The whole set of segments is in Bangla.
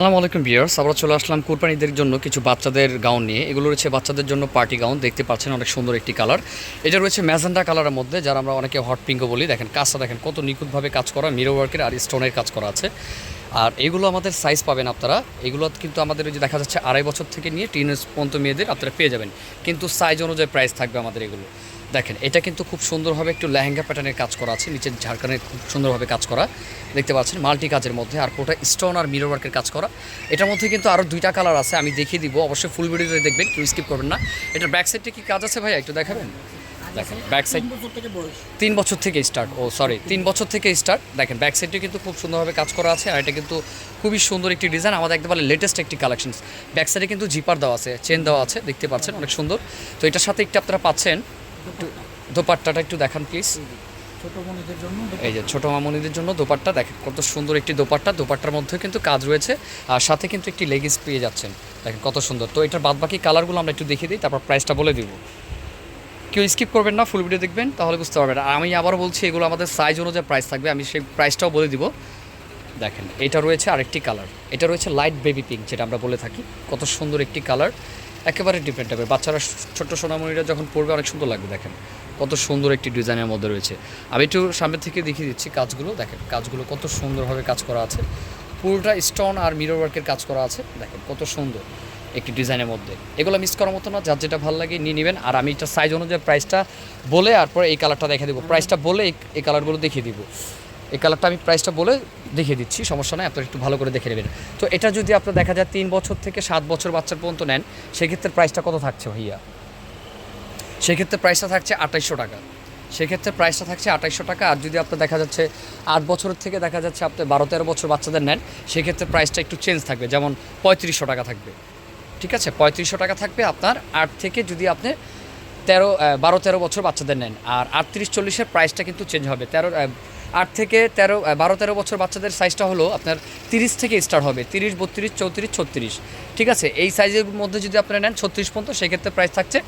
আসসালামু আলাইকুম বিয়ার্স আমরা চলে আসলাম কুরবানিদের জন্য কিছু বাচ্চাদের গাউন নিয়ে। এগুলো রয়েছে বাচ্চাদের জন্য পার্টি গাউন, দেখতে পাচ্ছেন অনেক সুন্দর একটি কালার। এটা রয়েছে ম্যাজেন্ডা কালারের মধ্যে, যারা আমরা অনেকে হট পিঙ্কও বলি। দেখেন কাজটা দেখেন, কত নিখুঁতভাবে কাজ করা মিরো ওয়ার্কের আর স্টোনের কাজ করা আছে। আর এগুলো আমাদের সাইজ পাবেন আপনারা। এগুলো কিন্তু আমাদের যে দেখা যাচ্ছে আড়াই বছর থেকে নিয়ে টিন পর্যন্ত মেয়েদের আপনারা পেয়ে যাবেন। কিন্তু সাইজ অনুযায়ী প্রাইস থাকবে আমাদের এগুলো। দেখেন, এটা কিন্তু খুব সুন্দরভাবে একটু লেহেঙ্গা প্যাটার্নের কাজ করা আছে, নিচের ঝাড়খানের খুব সুন্দরভাবে কাজ করা। দেখতে পাচ্ছেন মাল্টি কাজের মধ্যে আর পুরোটা স্টোন আর মিরর ওয়ার্কের কাজ করা। এটার মধ্যে কিন্তু আরও দুইটা কালার আছে, আমি দেখিয়ে দিব, অবশ্যই ফুল ভিডিওতে দেখবেন, কেউ স্কিপ করবেন না। এটার ব্যাক সাইডে কি কাজ আছে ভাইয়া, একটু দেখাবেন? দেখেন ব্যাক সাইড তিন বছর থেকে স্টার্ট ও সরি তিন বছর থেকে স্টার্ট দেখেন ব্যাক সাইডে কিন্তু খুব সুন্দরভাবে কাজ করা আছে আর এটা কিন্তু খুবই সুন্দর একটি ডিজাইন আমাদের একদম লেটেস্ট একটি কালেকশন ব্যাক সাইডে কিন্তু জিপার দেওয়া আছে চেন দেওয়া আছে দেখতে পাচ্ছেন অনেক সুন্দর। তো এটার সাথে একটু আপনারা পাচ্ছেন দোপাট্টাটা একটু দেখান প্লিজ ছোট জন্য এই যে ছোটো মামনিদের জন্য দোপাট্টা। দেখেন কত সুন্দর একটি দোপাট্টা। দোপাট্টার মধ্যে কিন্তু কাজ রয়েছে আর সাথে কিন্তু একটি লেগিংস পেয়ে যাচ্ছেন। দেখেন কত সুন্দর। তো এটার বাদবাকি কালারগুলো আমরা একটু দেখিয়ে দিই তারপর প্রাইসটা বলে দিব। কেউ স্কিপ করবেন না ফুল ভিডিও দেখবেন, তাহলে বুঝতে পারবেন। আর আমি আবার বলছি, এগুলো আমাদের সাইজ অনুযায়ী প্রাইস থাকবে, আমি সেই প্রাইসটাও বলে দিব। দেখেন, এটা রয়েছে আরেকটি কালার এটা রয়েছে লাইট বেবি পিঙ্ক যেটা আমরা বলে থাকি। কত সুন্দর একটি কালার একেবারে ডিফারেন্ট টাইপের বাচ্চারা ছোট্ট সোনামণিরা যখন পড়বে অনেক সুন্দর লাগবে, দেখেন। কত সুন্দর একটি ডিজাইনের মধ্যে রয়েছে। আমি একটু সামনে থেকে দেখিয়ে দিচ্ছি কাজগুলো। দেখেন, কাজগুলো কত সুন্দরভাবে কাজ করা আছে। পুরোটা স্টোন আর মিরর ওয়ার্কের কাজ করা আছে। দেখেন, কত সুন্দর। একটি ডিজাইনের মধ্যে। এগুলো মিস করার মতো না, যার যেটা ভালো লাগে নিয়ে নেবেন। আর আমি এটা সাইজ অনুযায়ী প্রাইসটা বলে আর পরে এই কালারটা দেখে দেবো। প্রাইসটা বলে এই- এই কালারগুলো দেখিয়ে দিব। এই কালারটা আমি প্রাইসটা বলে দেখিয়ে দিচ্ছি, সমস্যা নয় আপনারা একটু ভালো করে দেখে নেবেন। তো এটা যদি আপনার দেখা যায় তিন বছর থেকে সাত বছর বাচ্চার পর্যন্ত নেন, সেক্ষেত্রে প্রাইসটা কত থাকছে ভাইয়া? সেক্ষেত্রে প্রাইসটা থাকছে আঠাইশশো টাকা। সেক্ষেত্রে প্রাইসটা থাকছে আঠাইশশো টাকা। আর যদি আপনার দেখা যাচ্ছে আট বছরের থেকে দেখা যাচ্ছে আপনি বারো তেরো বছর বাচ্চাদের নেন, সেক্ষেত্রে প্রাইসটা একটু চেঞ্জ থাকবে। যেমন পঁয়ত্রিশশো টাকা থাকবে। ঠিক আছে, পঁয়ত্রিশশো টাকা থাকবে আপনার। আট থেকে যদি আপনি তেরো বারো, তেরো বছর বাচ্চাদের নেন, আর আটত্রিশ, চল্লিশের প্রাইসটা কিন্তু চেঞ্জ হবে। তেরো আট থেকে তেরো বারো, তেরো বছর বাচ্চাদের সাইজটা হলো আপনার তিরিশ থেকে স্টার্ট হবে, তিরিশ, বত্রিশ, চৌত্রিশ, ছত্রিশ। ঠিক আছে, এই সাইজের মধ্যে যদি আপনারা নেন ছত্রিশ পর্যন্ত, সেক্ষেত্রে প্রাইস থাকছে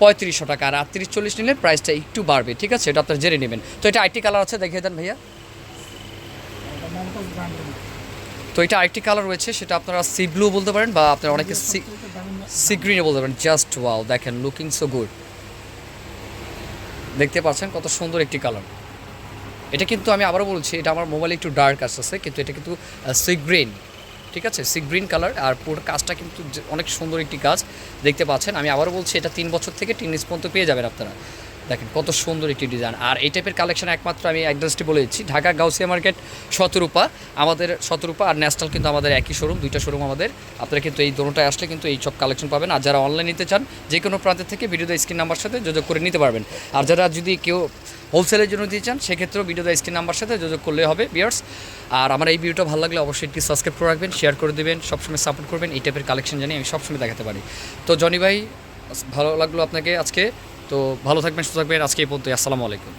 পঁয়ত্রিশশো টাকা। আর আটত্রিশ, চল্লিশ নিলে প্রাইসটা একটু বাড়বে, ঠিক আছে, এটা আপনার জেনে নেবেন। তো এটা আইটি কালার আছে, দেখিয়ে দেন ভাইয়া। তো এটা আরেকটি কালার রয়েছে সেটা আপনারা সি ব্লু বলতে পারেন বা আপনারা অনেকে সি সি গ্রিনে বলতে পারেন। জাস্ট ওয়াও দেখেন লুকিং সো গুড দেখতে পাচ্ছেন কত সুন্দর একটি কালার এটা কিন্তু আমি আবারও বলছি এটা আমার মোবাইলে একটু ডার্ক আসতেছে কিন্তু এটা কিন্তু সি গ্রিন ঠিক আছে? সি গ্রিন কালার আর পুরো কাজটা কিন্তু অনেক সুন্দর একটি কাজ। দেখতে পাচ্ছেন আমি আবারও বলছি এটা তিন বছর থেকে তিন ইঞ্চ পর্যন্ত পেয়ে যাবেন আপনারা। দেখেন কত সুন্দর একটি ডিজাইন আর এই টাইপের কালেকশন একমাত্র আমি অ্যাড্রেসটি বলে দিচ্ছি, ঢাকা গাউসিয়া মার্কেট শতরূপা। আমাদের শতরূপা আর ন্যাশনাল কিন্তু আমাদের একই শোরুম দুইটা শোরুম আমাদের। আপনারা কিন্তু এই দোনোটায় আসলে কিন্তু এই সব কালেকশন পাবেন। আর যারা অনলাইন নিতে চান যে কোনো প্রান্তের থেকে ভিডিওতে স্ক্রিন নাম্বার সাথে যোগাযোগ করে নিতে পারবেন। আর যারা যদি কেউ হোলসেলের জন্য দিতে চান, সেক্ষেত্রেও ভিডিওতে স্ক্রিন নাম্বার সাথে যোগাযোগ করলে হবে বিয়ার্স আর আমার এই ভিডিওটা ভালো লাগলে অবশ্যই একটি সাবস্ক্রাইব করে রাখবেন শেয়ার করে দেবেন, সবসময় সাপোর্ট করবেন। এই টাইপের কালেকশন জানি আমি সবসময় দেখাতে পারি। তো জনি ভাই, ভালো লাগল আপনাকে আজকে। তো ভালো থাকবেন সুস্থ থাকবেন। আজকে এই পর্যন্ত আসসালামু আলাইকুম।